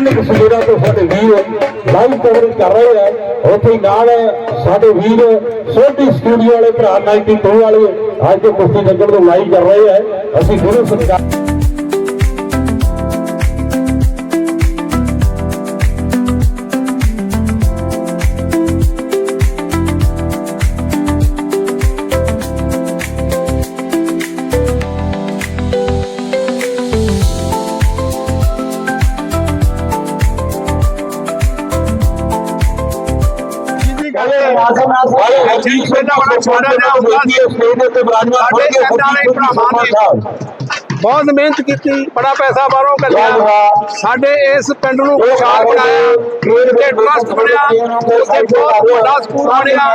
ਦੈਨਿਕ ਸਵੇਰਾ ਤੋਂ ਸਾਡੇ ਵੀਰ live coverage ਕਰ ਰਹੇ ਆ। ਉੱਥੇ ਨਾਲ ਸਾਡੇ ਵੀਰ ਸੋਢੀ ਸਟੂਡੀਓ ਵਾਲੇ ਭਰਾ 92 ਵਾਲੇ ਅੱਜ ਦੇ ਕੁਸ਼ਤੀ ਨਗਰ ਤੋਂ ਲਾਈਵ ਕਰ ਰਹੇ ਆ। ਅਸੀਂ ਗੁਰੂ ਸਤਿਕਾਰ ਬਹੁਤ ਮਿਹਨਤ ਕੀਤੀ ਬੜਾ ਪੈਸਾ ਬਾਹਰੋਂ ਕੱਢਿਆ। ਸਾਡੇ ਇਸ ਪਿੰਡ ਨੂੰ ਖੁਸ਼ਹਾਲ ਬਣਾਇਆ ਤੇ ਟਰਸਟ ਬਣਿਆ ਤੇ ਬਹੁਤ ਵੱਡਾ ਸਕੂਲ ਬਣਿਆ।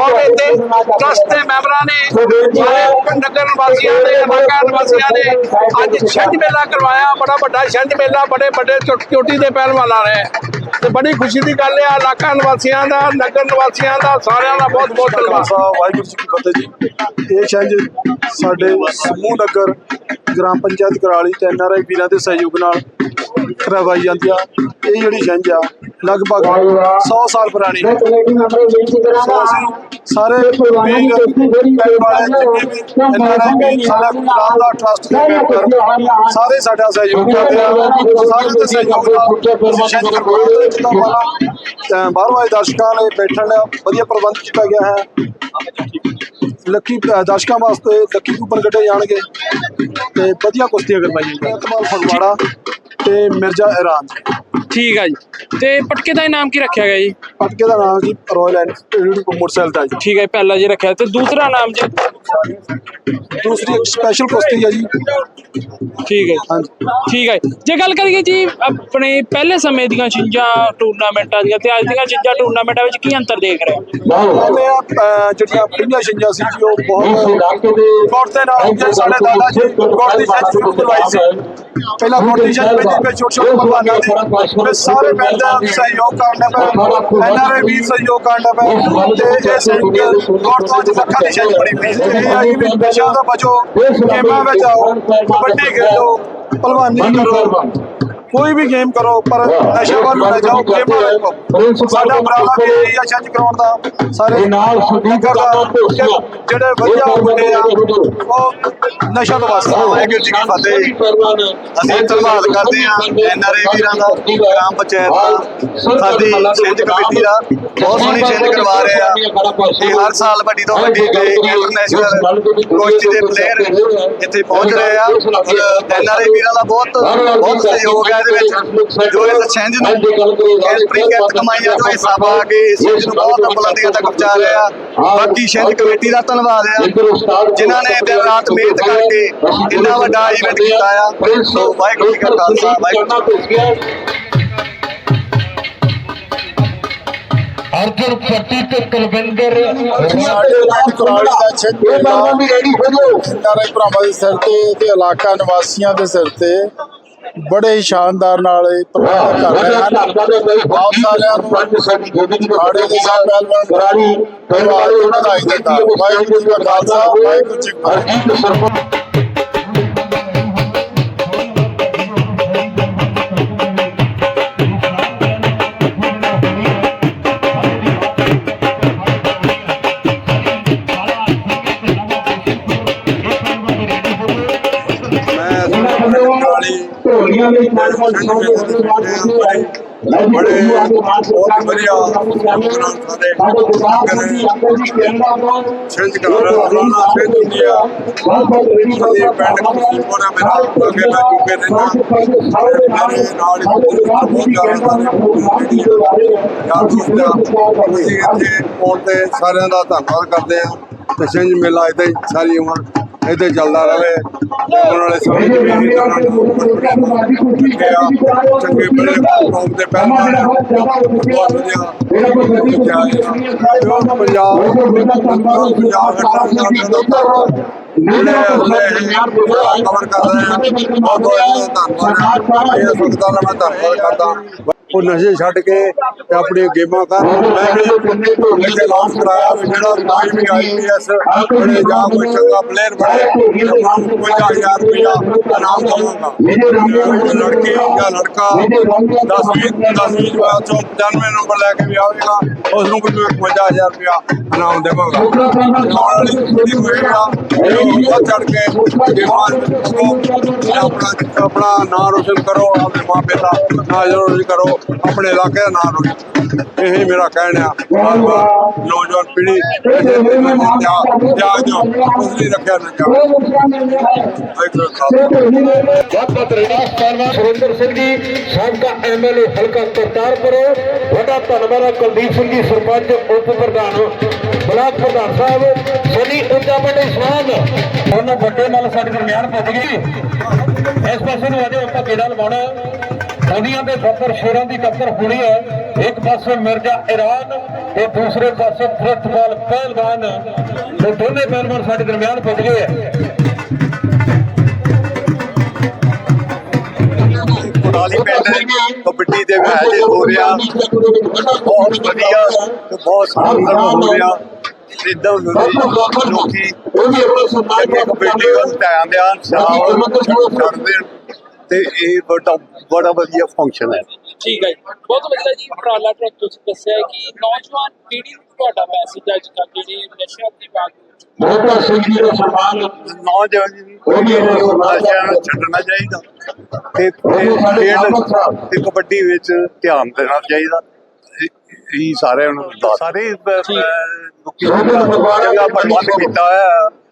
ਔਰ ਇੱਥੇ ਟਰਸਟ ਦੇ ਮੈਂਬਰਾਂ ਨੇ ਸਾਰੇ ਨਗਰ ਵਾਸੀਆਂ ਨੇ ਇਲਾਕਾ ਨਿਵਾਸੀਆਂ ਨੇ। ਅੱਜ ਛੰਝ ਮੇਲਾ ਕਰਵਾਇਆ ਬੜਾ ਵੱਡਾ ਛੰਝ ਮੇਲਾ ਬੜੇ ਵੱਡੇ ਚੋਟ- ਦੇ ਪਹਿਲਵਾਨਾਂ ਨੇ ਤੇ ਬੜੀ ਖੁਸ਼ੀ ਦੀ ਗੱਲ ਹੈ ਇਲਾਕਾ ਨਿਵਾਸੀਆਂ ਦਾ ਨਗਰ ਨਿਵਾਸੀਆਂ ਦਾ ਸਾਰਿਆਂ ਦਾ ਬਹੁਤ ਬਹੁਤ ਧੰਨਵਾਦ। ਵਾਹਿਗੁਰੂ ਜੀ ਕੀ ਫਤਿਹ ਜੀ। ਇਹ ਛੰਝ ਸਾਡੇ ਸਮੂਹ ਨਗਰ ਗ੍ਰਾਮ ਪੰਚਾਇਤ ਕਰਾਲੀ ਤੇ ਐਨਆਰਆਈ ਵੀਰਾਂ ਦੇ ਸਹਿਯੋਗ ਨਾਲ ਕਰਵਾਈ ਜਾਂਦੀ ਆ। ਇਹ ਜਿਹੜੀ ਛੰਝ ਆ ਲਗਭਗ 100 ਸਾਲ ਪੁਰਾਣੀ। ਹੈ ਸਾਰੇ ਵੀਰ ਪਿੰਡ ਵਾਲੇ ਜਿੰਨੇ ਵੀ ਐਨਆਰਆਈ ਵੀਰ ਸਾਡਾ ਗੁਰਦਾਸ ਦਾ ਟਰਸਟ ਦੇ ਮੈਂਬਰ ਸਾਰੇ ਸਾਡਾ ਸਹਿਯੋਗ ਕਰਦੇ ਆ। ਸਾਰੇ ਦੇ ਸਹਿਯੋਗ ਨਾਲ ਛੰਝ ਕਰਵਾਉਂਦੇ ਆਏ ਦਰਸ਼ਕਾਂ ਲਈ ਬੈਠਣ ਵਧੀਆ ਪ੍ਰਬੰਧ ਕੀਤਾ ਗਿਆ ਹੈ। ਲੱਕੀ ਦਰਸ਼ਕਾਂ ਵਾਸਤੇ ਲੱਕੀ ਕੂਪਨ ਕੱਢੇ ਜਾਣਗੇ। ਤੇ ਵਧੀਆ ਕੁਸ਼ਤੀਆਂ ਕਰਵਾਈਆਂ ਕਮਾਲ ਫਗਵਾੜਾ ਤੇ ਮਿਰਜ਼ਾ ਇਰਾਨ। ਠੀਕ ਹੈ ਜੀ। ਤੇ ਪਟਕੇ ਦਾ ਇਨਾਮ ਕੀ ਰੱਖਿਆ ਗਿਆ ਜੀ? ਪਟਕੇ ਦਾ ਨਾਮ ਜੀ ਰਾਇਲ ਐਨਫੀਲਡ ਮੋਟਰਸਾਈਕਲ ਦਾ ਜੀ। ਠੀਕ ਹੈ ਪਹਿਲਾ ਜੀ ਰੱਖਿਆ ਤੇ ਦੂਸਰਾ ਨਾਮ ਜੀ? ਦੂਸਰੀ ਇੱਕ ਸਪੈਸ਼ਲ ਕੁਸ਼ਤੀ ਹੈ ਜੀ। ਠੀਕ ਹੈ ਹਾਂਜੀ। ਠੀਕ ਹੈ ਜੇ। ਗੱਲ ਕਰੀਏ ਜੀ ਆਪਣੇ ਪਹਿਲੇ ਸਮੇਂ ਦੀਆਂ ਛਿੰਜਾਂ ਟੂਰਨਾਮੈਂਟਾਂ ਦੀਆਂ ਤੇ ਅੱਜ ਦੀਆਂ ਛਿੰਜਾਂ ਟੂਰਨਾਮੈਂਟਾਂ ਵਿੱਚ ਕੀ ਅੰਤਰ ਦੇਖ ਰਹੇ ਹੋ? ਆ, ਜਿਹੜੀਆਂ ਪਹਿਲੀਆਂ ਛਿੰਜਾਂ ਸੀ ਜੀ ਉਹ ਬਹੁਤ ਦੇ ਨਾਲ ਸੀ। ਸਾਡੇ ਦਾਦਾ ਜੀ ਗੁੜ ਦੀ ਛਿੰਝ ਸ਼ੁਰੂ ਕਰਵਾਈ ਸੀ। ਪਹਿਲਾਂ ਦੀ ਛੋਟੇ ਛੋਟੇ ਦੀ ਫਿਰ ਸਾਰੇ ਪਿੰਡ ਦਾ ਸਹਿਯੋਗ ਕਰਨਾ ਪਿਆ। ਐਨਆਰਏ ਵੀ ਸਹਿਯੋਗ ਕਰਨਾ ਪਿਆ। ਤੇ ਇਹ ਛਿੰਝ ਗੁੜ ਤੋਂ ਲੱਖਾਂ ਦੀ ਛਿੰਝ ਬਣੀ ਪਈ ਹੈ। ਇਹ ਆ ਕਿ ਵੀ ਨਸ਼ਾ ਦਾ ਬਚੋ ਗੇਮਾਂ ਵਿੱਚ ਆਓ ਕਬੱਡੀ ਖੇਡੋ ਭਲਵਾਨੀ ਕਰੋ। ਕੋਈ ਵੀ ਗੇਮ ਕਰੋ ਪਰ ਨਸ਼ਾ ਵੱਲ ਨਾ ਜਾਓ ਗੇਮਾਂ ਪਾਓ ਸਾਡਾ ਉਪਰਾਲਾ ਵੀ ਇਹ ਆ ਛੱਜ ਕਰਾਉਣ ਦਾ ਸਾਰੇ ਨਾਲ ਸੁਦੀਪ ਦਾ। ਜਿਹੜੇ ਵਧੀਆ ਮੁੰਡੇ ਆ ਉਹ ਨਸ਼ਾ ਤੋਂ ਬਸ ਵਾਹਿਗੁਰੂ ਜੀ ਕੀ ਫਤਿਹ ਅਸੀਂ ਧੰਨਵਾਦ ਕਰਦੇ ਹਾਂ ਐਨਆਰਏ ਵੀਰਾਂ ਦਾ ਗ੍ਰਾਮ ਪੰਚਾਇਤ ਦਾ ਸਾਡੀ ਛਿੰਝ ਕਮੇਟੀ ਦਾ ਬਹੁਤ ਸੋਹਣੀ ਛਿੰਝ ਕਰਵਾ ਰਹੇ ਆ ਤੇ ਹਰ ਸਾਲ ਵੱਡੀ ਤੋਂ ਵੱਡੀ ਤੇ ਇੰਟਰਨੈਸ਼ਨਲ ਕੁਸ਼ਤੀ ਦੇ ਪਲੇਅਰ ਇੱਥੇ ਪਹੁੰਚ ਰਹੇ ਆ ਐਨਆਰਏ ਵੀਰਾਂ ਦਾ ਬਹੁਤ ਬਹੁਤ ਸਹਿਯੋਗ ਹੈ ਇਹਦੇ ਵਿੱਚ ਜੋ ਇਸ ਛਿੰਝ ਨੂੰ ਕੈਂਪਰੀ ਕੈਂਪ ਕਮਾਈਆਂ ਜੋ ਹਿੱਸਾ ਪਾ ਕੇ ਇਸ ਛਿੰਝ ਨੂੰ ਬਹੁਤ ਬੁਲੰਦੀਆਂ ਤੱਕ ਪਹੁੰਚਾ ਰਹੇ। ਬਾਕੀ ਛਿੰਝ ਕਮੇਟੀ ਦਾ ਧੰਨਵਾਦ ਆ। ਜਿਨ੍ਹਾਂ ਨੇ ਦਿਨ ਰਾਤ ਮਿਹਨਤ ਕਰਕੇ ਇੰਨਾ ਵੱਡਾ ਇਵੈਂਟ ਕੀਤਾ ਆ। ਸੋ ਵਾਹਿਗੁਰੂ ਜੀ ਕਾ ਖਾਲਸਾ ਵਾਹਿਗੁਰੂ ਜੀ ਕੀ ਫਤਿਹ। ਅਰਜੁਨ ਪੱਟੀ ਤੇ ਕੁਲਵਿੰਦਰ ਸਾਡੇ ਪਿੰਡ ਕੁਰਾਲੀ ਦਾ ਛਿੰਝ ਮੇਲਾ ਨਾਰੇ ਭਰਾਵਾਂ ਦੇ ਸਿਰ ਤੇ ਤੇ ਇਲਾਕਾ ਨਿਵਾਸੀਆਂ ਦੇ ਸਿਰ ਤੇ ਬੜੇ ਹੀ ਸ਼ਾਨਦਾਰ ਨਾਲ ਇਹ ਪ੍ਰਬੰਧ ਕਰ ਰਹੇ ਹਨ। ਬਹੁਤ ਸਾਰਿਆਂ ਨੂੰ ਆੜੇ ਦੇ ਸਾਹਿਬ ਪਹਿਲਵਾਨ ਕਰਾਲੀ ਧੰਨਵਾਦ ਉਹਨਾਂ ਦਾ ਹੀ ਦਿੰਦਾ ਵਾਹਿਗੁਰੂ ਜੀ ਕਾ ਖਾਲਸਾ ਵਾਹਿਗੁਰੂ ਜੀ ਕੀ ਫਤਿਹ। ਢੋਲੀਆਂ ਵਿੱਚ ਨਾਲ ਬੜੇ ਬਹੁਤ ਵਧੀਆ ਪ੍ਰੋਗਰਾਮ ਸਾਡੇ ਛਿੰਝ ਕਰ ਰੋਣਾ ਛਿੰਝ ਇੰਡੀਆ ਸਾਡੇ ਪਿੰਡ ਖੁਸ਼ੀਪੁਰਾ ਮੇਰਾ ਅੱਗੇ ਮੈਂ ਜੁਗੇ ਰਹਿਣਾ ਮੇਰੇ ਨਾਲ ਬਹੁਤ ਜ਼ਿਆਦਾ ਯਾਰ ਦੋਸਤਾਂ ਅਸੀਂ ਇੱਥੇ ਆਉਣ ਤੇ ਸਾਰਿਆਂ ਦਾ ਧੰਨਵਾਦ ਕਰਦੇ ਹਾਂ ਤੇ ਛਿੰਝ ਮੇਲਾ ਇਦਾਂ ਹੀ ਸਾਰੀ ਉਮਰ ਇੱਥੇ ਚੱਲਦਾ ਰਹੇ। ਤੇ ਆਉਣ ਵਾਲੇ ਸਮੇਂ 'ਚ ਵੀ ਇਦਾਂ ਲੱਗੇ ਆ ਚੰਗੇ ਬੜੇ ਕੌਮ ਦੇ ਪਹਿਲਵਾਨ ਆ। ਬਹੁਤ ਵਧੀਆ ਜਿੱਤਿਆ ਹੈ। ਜੋ ਪੰਜਾਬ ਪੰਜਾਬ ਦਾ ਜਿਹੜੇ ਅਗਲੇ ਕਵਰ ਕਰ ਰਹੇ ਆ ਬਹੁਤ ਬਹੁਤ ਧੰਨਵਾਦ। ਹੈ ਇਹ ਸੁਖਦਾਰ ਮੈਂ ਧੰਨਵਾਦ ਕਰਦਾ। ਉਹ ਨਸ਼ੇ ਛੱਡ ਕੇ ਤੇ ਆਪਣੀ ਗੇਮਾਂ ਕਰਨ ਮੈਂ ਇੱਥੇ ਲਾਂਚ ਕਰਾਇਆ ਵੀ ਜਿਹੜਾ ਕੋਈ ਵੀ ਆਈਪੀਐਸ ਬਣੇ। ਜਾਂ ਕੋਈ ਚੰਗਾ ਪਲੇਅਰ ਬਣੇ ਉਹਨਾਂ ਨੂੰ 50000 ਰੁਪਇਆ ਇਨਾਮ ਦਵਾਂਗਾ ਲੜਕੀ ਜਾਂ ਲੜਕਾ 10 10 ਚੋਂ 95 ਨੰਬਰ ਲੈ ਕੇ ਵੀ ਆਵੇਗਾ। ਉਸ ਨੂੰ ਵੀ ਮੈਂ 50000 ਰੁਪਇਆ ਇਨਾਮ ਦੇਵਾਂਗਾ। ਵਾਲੀ ਹੋਏਗਾ ਚੜ ਕੇ ਗੇਮਾਂ ਆਪਣਾ ਆਪਣਾ ਨਾਂ ਰੋਸ਼ਨ ਕਰੋ ਆਪਣੇ ਮਾਪੇ ਦਾ ਨਾਂ ਰੋਸ਼ਨ ਕਰੋ। ਆਪਣੇ ਇਲਾਕੇ ਦਾ ਨਾਂ ਰੋਸ਼ਨ ਇਹ ਮੇਰਾ ਕਹਿਣਾ ਨੌਜਵਾਨ ਪੀੜ੍ਹੀ ਤਿਆਗ ਜੋ ਉਸ ਲਈ ਰੱਖਿਆ ਨਾ ਜਾਵੇ। ਬਹੁਤ ਬਹੁਤ ਰੇਡੀਓ ਸਟਾਰ ਸੁਰਿੰਦਰ ਸਿੰਘ ਜੀ। ਸਾਬਕਾ ਐਮਐਲਏ ਹਲਕਾ ਕਰਤਾਰਪੁਰ। ਵੱਡਾ ਧੰਨਵਾਦ ਕੁਲਦੀਪ ਸਿੰਘ ਜੀ, ਸਰਪੰਚ, ਉਪ ਪ੍ਰਧਾਨ, ਬਲਾਕ ਪ੍ਰਧਾਨ ਸਾਹਿਬ। ਸਨੀ ਉੱਚਾ ਮੰਡੀ ਸਵਾਨ ਉਹਨਾਂ ਵੱਡੇ ਨਾਲ ਸਾਡੇ ਦਰਮਿਆਨ ਪੁੱਜ ਗਈ ਇਸ ਪਾਸੇ ਨੂੰ ਅਜੇ ਆਪਾਂ ਕਿਹੜਾ ਲਵਾਉਣਾ। ਦੁਨੀਆ ਦੇ ਬੱਤਰ ਸ਼ੇਰਾਂ ਦੀ ਟੱਕਰ ਹੋਣੀ ਹੈ। ਇੱਕ ਪਾਸੇ ਮਿਰਜ਼ਾ ਇਰਾਨ ਤੇ ਦੂਸਰੇ ਪਾਸੇ ਪ੍ਰਿਥਪਾਲ ਪਹਿਲਵਾਨ ਤੇ ਦੋਨੇ ਪਹਿਲਵਾਨ ਸਾਡੇ ਦਰਮਿਆਨ ਪੁੱਜ ਗਏ ਹੈ। ਕੁਰਾਲੀ ਪਿੰਡ ਕਬੱਡੀ ਦੇ ਮੈਚ ਹੋ ਰਿਹਾ। ਬਹੁਤ ਵਧੀਆ ਤੇ ਬਹੁਤ ਸੁੰਦਰ ਹੋ ਰਿਹਾ। ਇਦਾਂ ਲੋਕੀ ਚੰਗੇ ਕਬੱਡੀ ਵੱਲ ਧਿਆਨ ਦੇਣ ਸ਼ਾਮ ਛੱਡਦੇ ਤੇ ਇਹ ਬੜਾ ਬੜਾ ਵਧੀਆ ਫੰਕਸ਼ਨ ਹੈ। ਠੀਕ ਹੈ ਜੀ। ਬਹੁਤ ਵਧੀਆ ਜੀ ਉਪਰਾਲਾ ਤੋਂ ਤੁਸੀਂ ਦੱਸਿਆ ਕਿ ਨੌਜਵਾਨ ਪੀੜ੍ਹੀ ਨੂੰ ਤੁਹਾਡਾ ਮੈਸੇਜ ਅੱਜ ਕੱਲ੍ਹ ਜਿਹੜੀ ਨਸ਼ਿਆਂ ਦੀ ਬਾਤ ਬਹੁਤਾ ਸਿੰਘ ਜੀ ਦਾ ਸਨਮਾਨ। ਨੌਜਵਾਨ ਜੀ ਨੂੰ ਨਸ਼ਿਆਂ ਨੂੰ ਛੱਡਣਾ ਚਾਹੀਦਾ। ਤੇ ਤੇ ਖੇਡ ਤੇ ਕਬੱਡੀ ਵਿੱਚ ਧਿਆਨ ਦੇਣਾ ਚਾਹੀਦਾ। ਇਹ- ਸਾਰਿਆਂ ਨੂੰ ਸਾਰੇ ਲੋਕੀ ਚੰਗਾ ਪ੍ਰਬੰਧ ਕੀਤਾ ਹੋਇਆ। ਹੈ।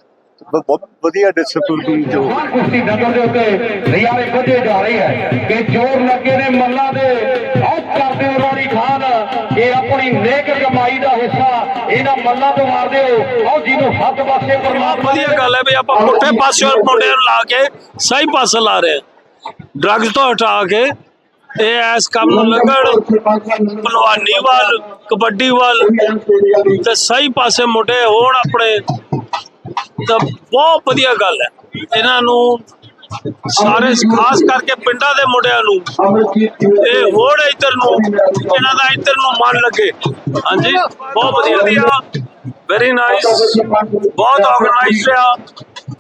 ਬਹੁਤ ਵਧੀਆ ਡਿਸਪਲਿਨ ਜੋ ਕੁਸ਼ਤੀ ਦੰਗਲ ਦੇ ਉੱਤੇ ਰਿਆਰੇ ਵਧੇ ਜਾ ਰਹੀ ਹੈ ਕਿ ਜੋਰ ਲੱਗੇ ਨੇ ਮੱਲਾ ਦੇ। ਆਉ ਕਰਦੇ ਹੋ ਰਾਣੀ ਖਾਨ। ਇਹ ਆਪਣੀ ਨੇਕ ਕਮਾਈ ਦਾ ਹਿੱਸਾ ਇਹਨਾਂ ਮੱਲਾ ਤੋਂ ਮਾਰਦੇ ਹੋ। ਆਓ ਜਿਹਨੂੰ ਹੱਥ ਪਾਸੇ ਪਰਮਾਤਮਾ ਵਧੀਆ ਗੱਲ ਹੈ ਵੀ ਆਪਾਂ ਪੁੱਠੇ ਪਾਸੇ ਮੁੰਡਿਆਂ ਨੂੰ ਲਾ ਕੇ ਸਹੀ ਪਾਸੇ ਲਾ ਰਹੇ ਡਰੱਗਸ ਤੋਂ ਹਟਾ ਕੇ ਇਹ ਐਸ ਕੰਮ ਨੂੰ ਲੱਗਣ ਭਲਵਾਨੀ ਵੱਲ ਕਬੱਡੀ ਵੱਲ ਤੇ ਸਹੀ ਪਾਸੇ ਮੁੰਡੇ ਹੋਣ ਆਪਣੇ। ਤਾਂ ਬਹੁਤ ਵਧੀਆ ਗੱਲ ਹੈ। ਇਹਨਾਂ ਨੂੰ ਸਾਰੇ ਖਾਸ ਕਰਕੇ ਪਿੰਡਾਂ ਦੇ ਮੁੰਡਿਆਂ ਨੂੰ ਇਹ ਹੋਰ ਇੱਧਰ ਨੂੰ, ਇਹਨਾਂ ਦਾ ਇੱਧਰ ਨੂੰ ਮਨ ਲੱਗੇ। ਹਾਂਜੀ, ਬਹੁਤ ਵਧੀਆ ਵਧੀਆ ਵੈਰੀ ਨਾਈਸ ਬਹੁਤ ਆਰਗੇਨਾਈਜ਼ਡ ਆ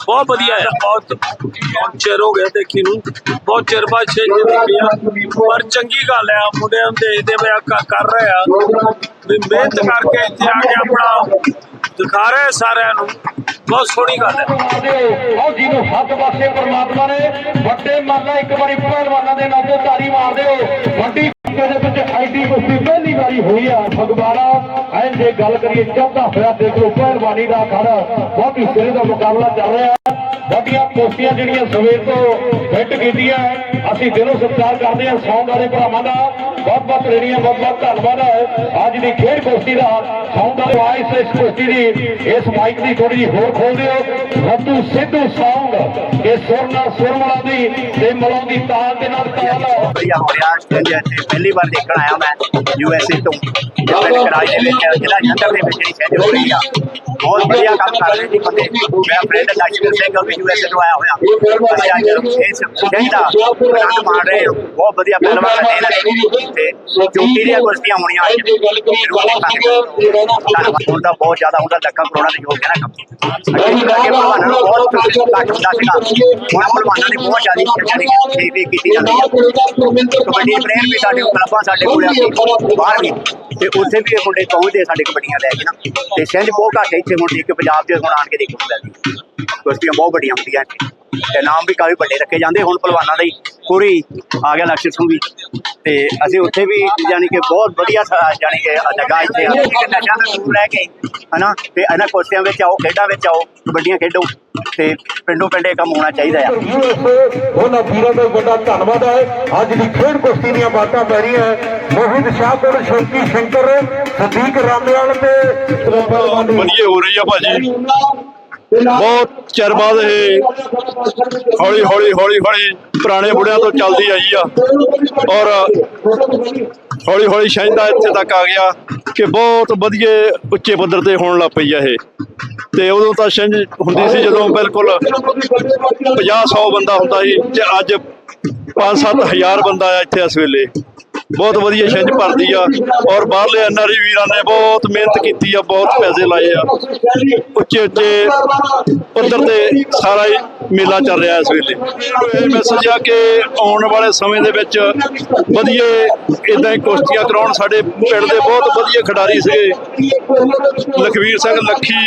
ਬਹੁਤ ਵਧੀਆ ਹੈ, ਬਹੁਤ ਚਿਰ ਹੋ ਗਿਆ ਦੇਖੀ ਨੂੰ। ਬਹੁਤ ਚਿਰ ਬਾਅਦ ਛੇਜ ਦੇਖੀ ਆ ਪਰ ਚੰਗੀ ਗੱਲ ਹੈ ਮੁੰਡਿਆਂ ਨੂੰ ਦੇਖਦੇ ਵੇ ਕਰ ਰਿਹਾ। ਵੀ ਮਿਹਨਤ ਕਰਕੇ ਇੱਥੇ ਆ ਕੇ ਆਪਣਾ ਦਿਖਾ ਰਹੇ ਸਾਰਿਆਂ ਨੂੰ। ਬਹੁਤ ਸੋਹਣੀ ਗੱਲ ਹੈ। ਮਾਰਦੇ ਹੋ ਆਓ ਹੱਥ ਪਾਸੇ ਪਰਮਾਤਮਾ ਨੇ ਵੱਡੇ ਮੱਲਾ ਇੱਕ ਵਾਰੀ ਪਹਿਲਵਾਨਾਂ ਦੇ ਨਾਮ ਤਾਰੀ ਮਾਰਦੇ ਹੋ ਵੱਡੀ ਕੁਸ਼ਤੀ ਦੇ ਵਿੱਚ ਐਡੀ ਕੁਸ਼ਤੀ ਪਹਿਲੀ ਵਾਰੀ ਹੋਈ ਆ। ਫਗਵਾੜਾ ਐਂ ਜੇ ਗੱਲ ਕਰੀਏ ਚੌਥਾ ਹੋਇਆ ਦੇਖ ਲਓ, ਪਹਿਲਵਾਨੀ ਦਾ ਖੜ ਬਹੁਤ ਹੀ ਸਿਰੇ ਦਾ ਮੁਕਾਬਲਾ ਚੱਲ ਰਿਹਾ। ਵੱਡੀਆਂ ਕੁਸ਼ਤੀਆਂ ਜਿਹੜੀਆਂ ਸਵੇਰ ਤੋਂ ਫਿੱਟ ਕੀਤੀਆਂ, ਅਸੀਂ ਦਿਲੋਂ ਸਤਿਕਾਰ ਕਰਦੇ ਹਾਂ ਸੌਂਗ ਵਾਲੇ ਭਰਾਵਾਂ ਦਾ। ਬਹੁਤ ਬਹੁਤ ਰੇੜੀਆਂ ਬਹੁਤ ਬਹੁਤ ਧੰਨਵਾਦ ਅੱਜ ਦੀ ਖੇਡ ਕੁਸ਼ਤੀ ਦਾ ਸੌਂਗ ਵਾਲੇ ਵਾਇਸ ਇਸ ਕੁਸ਼ਤੀ ਦੀ, ਇਸ ਮਾਈਕ ਦੀ ਥੋੜੀ ਜਿਹੀ ਹੋਰ ਖੋਲ ਦਿਓ। ਰੱਤੂ ਸਿੱਧੂ ਸੌਂਗ ਇਹ ਸੁਰ ਨਾਲ ਸੁਰ ਮਿਲਾਉਂਦੀ ਤੇ ਮਿਲਾਉਂਦੀ ਤਾਲ ਦੇ ਨਾਲ ਤਾਲ। ਵਧੀਆ ਹੋ ਰਿਹਾ ਸਟੇਜ ਇੱਥੇ ਪਹਿਲੀ ਵਾਰ ਦੇਖਣ ਆਇਆ ਮੈਂ ਯੂ ਤੋਂ। ਤੇ ਕਰਾਈ ਦੇ ਵਿੱਚ, ਜ਼ਿਲ੍ਹਾ ਜੰਦਰ ਦੇ ਵਿੱਚ ਜਿਹੜੀ ਸੈਂਜ ਹੋ ਰਹੀ ਆ। ਬਹੁਤ ਵਧੀਆ ਕੰਮ ਕਰ ਰਹੇ ਜੀ ਬੰਦੇ। ਮੇਰਾ ਫਰੈਂਡ ਲక్ష్ਮਣ ਸਿੰਘ ਉਹ ਵੀ ਯੂ ਐਸ ਏ ਤੋਂ ਆਇਆ ਹੋਇਆ। ਅਸੀਂ ਅੱਜ ਇਸ ਸੈਂਜ ਦਾ ਆਨੰਦ ਮਾਣ ਰਹੇ ਹਾਂ। ਬਹੁਤ ਵਧੀਆ ਪਹਿਲਵਾਨ ਨੇ ਇਹਨਾਂ ਨੇ ਤੇ ਚੋਟੀ ਦੀਆਂ ਕੁਸ਼ਤੀਆਂ ਹੋਣੀਆਂ। ਅੱਜ ਧੰਨਵਾਦ ਹੁਣ ਤਾਂ ਬਹੁਤ ਜ਼ਿਆਦਾ ਹੁੰਦਾ ਲੱਖਾਂ ਕਰੋੜਾਂ ਦੇ ਹੋ ਗਿਆ ਨਾ ਕੰਮ। ਅੱਗੇ ਕਰਕੇ ਭਲਵਾਨਾਂ ਨੂੰ ਬਹੁਤ ਹੁੰਦਾ ਸੀਗਾ। ਹੁਣ ਭਲਵਾਨਾਂ ਦੀ ਬਹੁਤ ਜ਼ਿਆਦਾ ਠੀਕ ਠੀਕ ਕੀਤੀ ਜਾਂਦੀ ਆ ਕਬੱਡੀ ਪਲੇਅਰ ਵੀ ਸਾਡੇ ਕੋਲ ਕਲੱਬਾਂ ਸਾਡੇ ਕੋਲ ਆ ਬਾਹਰ ਵੀ। ਤੇ ਉੱਥੇ ਵੀ ਇਹ ਮੁੰਡੇ ਪਹੁੰਚਦੇ ਸਾਡੇ ਕਬੱਡੀਆਂ ਲੈ ਕੇ ਨਾ। ਤੇ ਸਿੰਝ ਬਹੁਤ ਘੱਟ ਇੱਥੇ। ਹੁਣ ਇੱਕ ਪੰਜਾਬ ਚ ਹੁਣ ਆਣ ਕੇ ਦੇਖੋ। ਮਿਲਦੀ ਕੁਸ਼ਤੀਆਂ ਬਹੁਤ ਵੱਡੀਆਂ ਹੁੰਦੀਆਂ ਨੇ ਤੇ ਨਾਮ ਵੀ ਕਾਫੀ ਵੱਡੇ ਰੱਖੇ ਜਾਂਦੇ ਹੁਣ ਪਹਿਲਵਾਨਾਂ ਦਾ ਹੀ ਪੂਰੀ ਆ ਗਿਆ ਲਕਸ਼ਯ ਸਿੰਘ। ਵੀ ਤੇ ਅਸੀਂ ਉੱਥੇ ਵੀ ਯਾਨੀ ਕਿ ਬਹੁਤ ਵਧੀਆ ਯਾਨੀ ਕਿ ਜਗ੍ਹਾ ਇੱਥੇ ਆ। ਕਿ ਨਸ਼ਾ ਤੋਂ ਦੂਰ ਰਹਿ ਕੇ ਹਨਾ? ਤੇ ਇਹਨਾਂ ਕੁਸ਼ਤੀਆਂ ਵਿੱਚ ਆਓ ਖੇਡਾਂ ਵਿੱਚ ਆਓ ਕਬੱਡੀਆਂ ਖੇਡੋ ਤੇ ਪਿੰਡੋਂ ਪਿੰਡੇ ਕੰਮ ਹੋਣਾ ਚਾਹੀਦਾ ਆ। ਉਹਨਾਂ ਵੀਰਾਂ ਦਾ ਵੱਡਾ ਧੰਨਵਾਦ ਹੈ। ਅੱਜ ਦੀ ਖੇਡ ਕੁਸ਼ਤੀ ਦੀਆਂ ਬਾਤਾਂ ਪੈ ਰਹੀਆਂ ਮੋਹਿਤ ਸ਼ਾਹਪੁਰ ਸ਼ੌਕੀ ਸ਼ੰਕਰ ਸਦੀਕ ਰਾਮੇਵਾਲ ਤੇ ਵਧੀਆ ਹੋ ਰਹੀ ਆ ਭਾਜੀ। ਬਹੁਤ ਚਿਰ ਬਾਅਦ ਇਹ ਹੌਲੀ ਹੌਲੀ ਹੌਲੀ ਹੌਲੀ ਪੁਰਾਣੇ ਬੁੜਿਆਂ ਤੋਂ ਚੱਲਦੀ ਆਈ ਆ। ਔਰ ਹੌਲੀ ਹੌਲੀ ਸ਼ਾਇਦਾ ਇੱਥੇ ਤੱਕ ਆ ਗਿਆ ਕਿ ਬਹੁਤ ਵਧੀਆ ਉੱਚੇ ਪੱਧਰ ਤੇ ਹੋਣ ਲੱਗ ਪਈ ਆ ਇਹ। ਤੇ ਉਦੋਂ ਤਾਂ ਛਿੰਝ ਹੁੰਦੀ ਸੀ ਜਦੋਂ ਬਿਲਕੁਲ 50 100 ਬੰਦਾ ਹੁੰਦਾ ਸੀ ਤੇ ਅੱਜ 5-7 ਹਜ਼ਾਰ ਬੰਦਾ ਆ ਇੱਥੇ ਇਸ ਵੇਲੇ। ਬਹੁਤ ਵਧੀਆ ਛਿੰਝ ਭਰਦੀ ਆ। ਔਰ ਬਾਹਰਲੇ ਐਨਆਰਆਈ ਵੀਰਾਂ ਨੇ ਬਹੁਤ ਮਿਹਨਤ ਕੀਤੀ ਆ, ਬਹੁਤ ਪੈਸੇ ਲਾਏ ਆ। ਉੱਚੇ ਉੱਚੇ ਪੱਧਰ ਤੇ ਸਾਰਾ ਹੀ ਮੇਲਾ ਚੱਲ ਰਿਹਾ ਇਸ ਵੇਲੇ। ਇਹ ਮੈਸੇਜ ਆ ਕਿ ਆਉਣ ਵਾਲੇ ਸਮੇਂ ਦੇ ਵਿੱਚ ਵਧੀਆ ਇਦਾਂ ਹੀ ਕੁਸ਼ਤੀਆਂ ਕਰਾਉਣ ਸਾਡੇ ਪਿੰਡ ਦੇ ਬਹੁਤ ਵਧੀਆ ਖਿਡਾਰੀ ਸੀਗੇ। ਲਖਵੀਰ ਸਿੰਘ ਲੱਖੀ,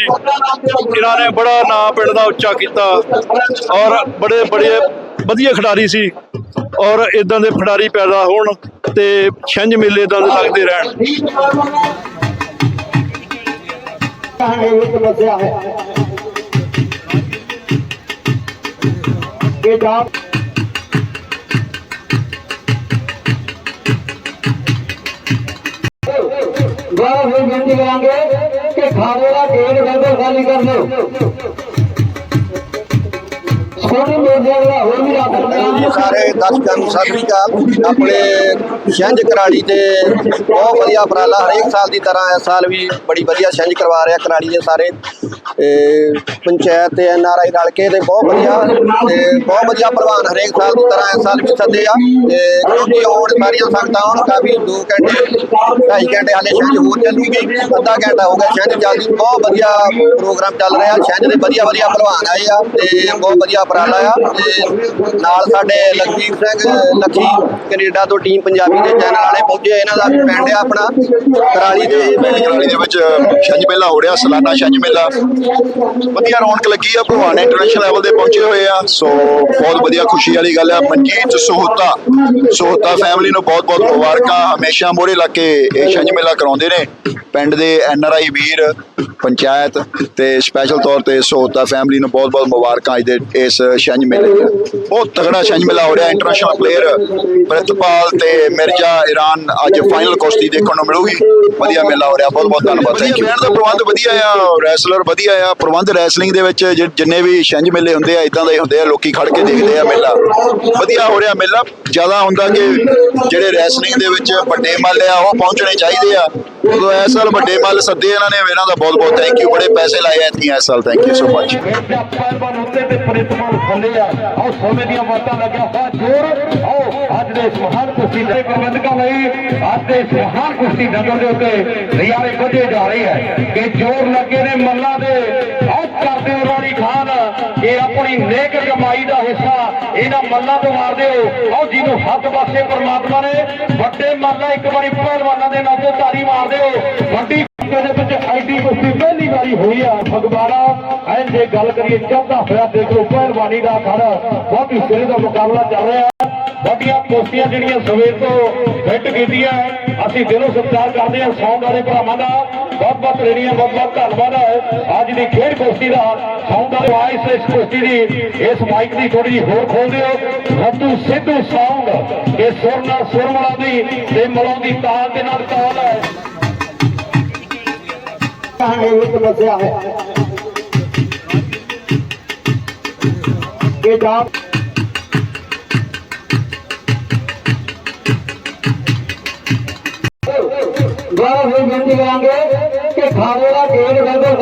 ਇਹਨਾਂ ਨੇ ਬੜਾ ਨਾਂ ਪਿੰਡ ਦਾ ਉੱਚਾ ਕੀਤਾ। ਔਰ ਬੜੇ ਬੜੇ ਵਧੀਆ ਖਿਡਾਰੀ ਸੀ ਔਰ ਇਦਾਂ ਦੇ ਖਿਡਾਰੀ ਪੈਦਾ ਹੋਣ ਤੇ ਛਿੰਝ ਮੇਲੇ ਇਦਾਂ ਦੇ ਲੱਗਦੇ ਰਹਿਣ। ਦੁਆਰਾ ਫਿਰ ਬੇਨਤੀ ਕਰਾਂਗੇ ਕਿ ਖਾਣੇ ਦਾ ਗੇਟ ਬਿਲਕੁਲ ਖਾਲੀ ਕਰ ਦਿਓ ਸਕੂਲੀ ਮੇਲਿਆਂ ਦਾ ਹੋਰ ਵੀ ਰੱਖ ਸਕਦੇ ਜੀ ਹਾਂ ਸਾਰੇ ਦਰਸ਼ਕਾਂ ਨੂੰ ਸਤਿ ਸ੍ਰੀ ਅਕਾਲ। ਆਪਣੇ ਛਿੰਝ ਕਰਾਲੀ ਤੇ ਬਹੁਤ ਵਧੀਆ ਉਪਰਾਲਾ ਹਰੇਕ ਸਾਲ ਦੀ ਤਰ੍ਹਾਂ ਇਸ ਸਾਲ ਵੀ ਬੜੀ ਵਧੀਆ ਛਿੰਝ ਕਰਵਾ ਰਿਹਾ ਕਰਾਲੀ ਦੇ ਸਾਰੇ। ਤੇ ਪੰਚਾਇਤ ਤੇ ਐਨ ਆਰ ਆਈ ਰਲ ਕੇ ਤੇ ਬਹੁਤ ਵਧੀਆ, ਤੇ ਬਹੁਤ ਵਧੀਆ ਪ੍ਰਵਾਨ ਹਰੇਕ ਸਾਲ ਦੀ ਤਰ੍ਹਾਂ ਇਸ ਸਾਲ ਵੀ ਸੱਦੇ ਆ। ਤੇ ਕਿਉਂਕਿ ਆਉਣ ਸਾਰੀਆਂ ਸੰਗਤਾਂ ਆਉਣ ਕਾਫੀ 2 ਘੰਟੇ 2.5 ਘੰਟੇ ਹਾਲੇ ਛਿੰਝ ਹੋਰ ਚੱਲੂਗੀ ਅੱਧਾ ਘੰਟਾ ਹੋ ਗਿਆ ਛਿੰਝ ਚੱਲਦੀ, ਬਹੁਤ ਵਧੀਆ ਪ੍ਰੋਗਰਾਮ ਚੱਲ ਰਿਹਾ। ਛਿੰਝ ਦੇ ਵਧੀਆ ਵਧੀਆ ਪ੍ਰਵਾਨ ਆਏ ਆ ਤੇ ਬਹੁਤ ਵਧੀਆ ਉਪਰਾਲਾ ਆ। ਤੇ ਨਾਲ ਸਾਡੇ ਲਖਵੀਰ ਸਿੰਘ, ਲੱਖੀ ਕੈਨੇਡਾ ਤੋਂ ਟੀਮ ਪੰਜਾਬੀ ਦੇ ਚੈਨਲ ਵਾਲੇ ਪਹੁੰਚੇ ਇਹਨਾਂ ਦਾ ਪਿੰਡ ਆ ਆਪਣਾ। ਕਰਾਲੀ ਦੇ ਪਿੰਡ ਕਰਾਲੀ ਦੇ ਵਿੱਚ ਛੰਝ ਮੇਲਾ ਹੋ ਰਿਹਾ, ਸਾਲਾਨਾ ਛੰਝ ਮੇਲਾ। ਵਧੀਆ ਰੌਣਕ ਲੱਗੀ ਆ ਭਗਵਾਨ ਇੰਟਰਨੈਸ਼ਨਲ ਲੈਵਲ ਤੇ ਪਹੁੰਚੇ ਹੋਏ ਆ। ਸੋ ਬਹੁਤ ਵਧੀਆ ਖੁਸ਼ੀ ਵਾਲੀ ਗੱਲ ਆ। ਮਨਜੀਤ ਸੋਹਤਾ ਸੋਹਤਾ ਫੈਮਿਲੀ ਨੂੰ ਬਹੁਤ ਬਹੁਤ ਮੁਬਾਰਕਾਂ। ਹਮੇਸ਼ਾ ਮੋੜੇ ਲਾ ਕੇ ਇਹ ਛੰਝ ਮੇਲਾ ਕਰਾਉਂਦੇ ਨੇ। ਪਿੰਡ ਦੇ ਐਨ ਆਰ ਆਈ ਵੀਰ, ਪੰਚਾਇਤ ਤੇ ਸਪੈਸ਼ਲ ਤੌਰ ਤੇ ਸੋਹਤਾ ਫੈਮਿਲੀ ਨੂੰ ਬਹੁਤ ਬਹੁਤ ਮੁਬਾਰਕਾਂ ਅੱਜ ਦੇ ਇਸ ਛੰਝ ਮੇਲੇ ਦੀਆਂ ਬਹੁਤ ਤਗੜਾ ਛੰਝ ਮੇਲਾ ਹੋ ਰਿਹਾ ਇੰਟਰਨੈਸ਼ਨਲ ਪਲੇਅਰ ਪ੍ਰਿਤਪਾਲ ਤੇ ਮਿਰਜ਼ਾ ਈਰਾਨ ਅੱਜ ਫਾਈਨਲ ਕੁਸ਼ਤੀ ਦੇਖਣ ਨੂੰ ਮਿਲੂਗੀ। ਵਧੀਆ ਮੇਲਾ ਹੋ ਰਿਹਾ। ਬਹੁਤ ਬਹੁਤ ਧੰਨਵਾਦ। ਥੈਂਕ ਯੂ ਦਾ ਪ੍ਰਬੰਧ ਵਧੀਆ ਆ ਰੈਸਲਰ ਵਧੀਆ ਆ ਪ੍ਰਬੰਧ ਰੈਸਲਿੰਗ ਦੇ ਵਿੱਚ ਜਿ- ਜਿੰਨੇ ਵੀ ਛੰਝ ਮੇਲੇ ਹੁੰਦੇ ਆ ਇਦਾਂ ਦੇ ਹੁੰਦੇ ਆ, ਲੋਕੀ ਖੜ ਕੇ ਦੇਖਦੇ ਆ ਮੇਲਾ। ਵਧੀਆ ਹੋ ਰਿਹਾ ਮੇਲਾ। ਜ਼ਿਆਦਾ ਹੁੰਦਾ ਕਿ ਜਿਹੜੇ ਰੈਸਲਿੰਗ ਦੇ ਵਿੱਚ ਵੱਡੇ ਮੱਲ ਆ, ਉਹ ਪਹੁੰਚਣੇ ਚਾਹੀਦੇ ਆ। ਉਦੋਂ ਇਸ ਸਾਲ ਵੱਡੇ ਮੱਲ ਸੱਦੇ ਇਹਨਾਂ ਨੇ, ਇਹਨਾਂ ਦਾ ਬਹੁਤ ਬਹੁਤ ਥੈਂਕ ਯੂ ਬੜੇ ਪੈਸੇ ਲਾਏ ਆ ਇੱਥੇ ਇਸ ਸਾਲ ਥੈਂਕ ਯੂ ਸੋ ਮਚ ਪਹਿਲਵਾਨ ਉੱਤੇ ਤੇ ਪ੍ਰਿਤਪਾਲ ਥੱਲੇ ਆ ਆਓ ਸੋਨੇ ਦੀਆਂ ਵਾਟਾਂ ਲੱਗਿਆ ਹੋਇਆ ਜੋਰ ਆਓ ਅੱਜ ਦੇ ਇਸ ਮਹਾਨ ਕੁਸ਼ਤੀ ਦੇ ਪ੍ਰਬੰਧਕਾਂ ਲਈ ਅੱਜ ਦੇ ਇਸ ਮਹਾਨ ਕੁਸ਼ਤੀ ਨਗਰ ਦੇ ਉੱਤੇ ਰਿਆਰੇ ਵਧੇ ਜਾ ਰਹੀ ਹੈ ਕਿ ਜੋਰ ਲੱਗੇ ਨੇ ਮੱਲਾਂ ਦੇ। ਆਓ ਕਰਦੇ ਹੋ ਰਾਣੀ ਖਾਨ। ਇਹ ਆਪਣੀ ਨੇਕ ਕਮਾਈ ਦਾ ਹਿੱਸਾ ਇਹਨਾਂ ਮੱਲਾਂ ਤੋਂ ਮਾਰ ਦਿਓ ਆਓ ਜਿਹਨੂੰ ਹੱਥ ਬਖਸ਼ੇ ਪ੍ਰਮਾਤਮਾ ਨੇ, ਵੱਡੇ ਮੱਲਾਂ ਇੱਕ ਵਾਰੀ ਪਹਿਲਵਾਨਾਂ ਦੇ ਨਾਂ ਤੋਂ ਤਾਰੀ ਮਾਰ ਦਿਓ ਵੱਡੀ ਦੇ ਵਿੱਚ ਐਡੀ ਕੁਸ਼ਤੀ ਪਹਿਲੀ ਵਾਰੀ ਹੋਈ ਆ, ਫਗਵਾੜਾ। ਐਂ ਜੇ ਗੱਲ ਕਰੀਏ ਚੌਥਾ ਹੋਇਆ ਦੇਖ ਲਓ, ਪਹਿਲਵਾਨੀ ਦਾ ਖੜ ਬਹੁਤ ਹੀ ਸਿਰੇ ਦਾ ਮੁਕਾਬਲਾ ਚੱਲ ਰਿਹਾ। ਵੱਡੀਆਂ ਕੁਸ਼ਤੀਆਂ ਜਿਹੜੀਆਂ ਸਵੇਰ ਤੋਂ ਫਿੱਟ ਕੀਤੀਆਂ ਅਸੀਂ ਦਿਲੋਂ ਸਤਿਕਾਰ ਕਰਦੇ ਹਾਂ ਸੌਂਗ ਵਾਲੇ ਭਰਾਵਾਂ ਦਾ। ਬਹੁਤ ਬਹੁਤ ਰੇੜੀਆਂ, ਬਹੁਤ ਬਹੁਤ ਧੰਨਵਾਦ ਅੱਜ ਦੀ ਖੇਡ ਕੁਸ਼ਤੀ ਦਾ ਸੌਂਗ ਵਾਲੇ ਵਾਇਸ ਇਸ ਕੁਸ਼ਤੀ ਦੀ, ਇਸ ਮਾਈਕ ਦੀ ਥੋੜੀ ਜਿਹੀ ਹੋਰ ਖੋਲ ਦਿਓ। ਰੱਤੂ ਸਿੱਧੂ ਸੌਂਗ ਇਹ ਸੁਰ ਨਾਲ ਸੁਰ ਮਿਲਾਉਂਦੀ ਤੇ ਮਿਲਾਉਂਦੀ ਤਾਲ ਦੇ ਨਾਲ ਤਾਲ ਹੈ ਕਹਾਂਗੇ ਇੱਕ ਦੱਸਿਆ ਹੈ ਕਿ ਜਾ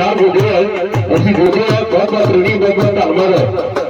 ਵੀਰ ਅਸੀਂ ਸਾਡੇ ਦਰਮਿਆਨ ਅਸੀਂ ਹੋ ਗਏ ਬਹੁਤ ਬਹੁਤ ਰਣੀ ਬਹੁਤ ਬਹੁਤ ਧੰਨਵਾਦ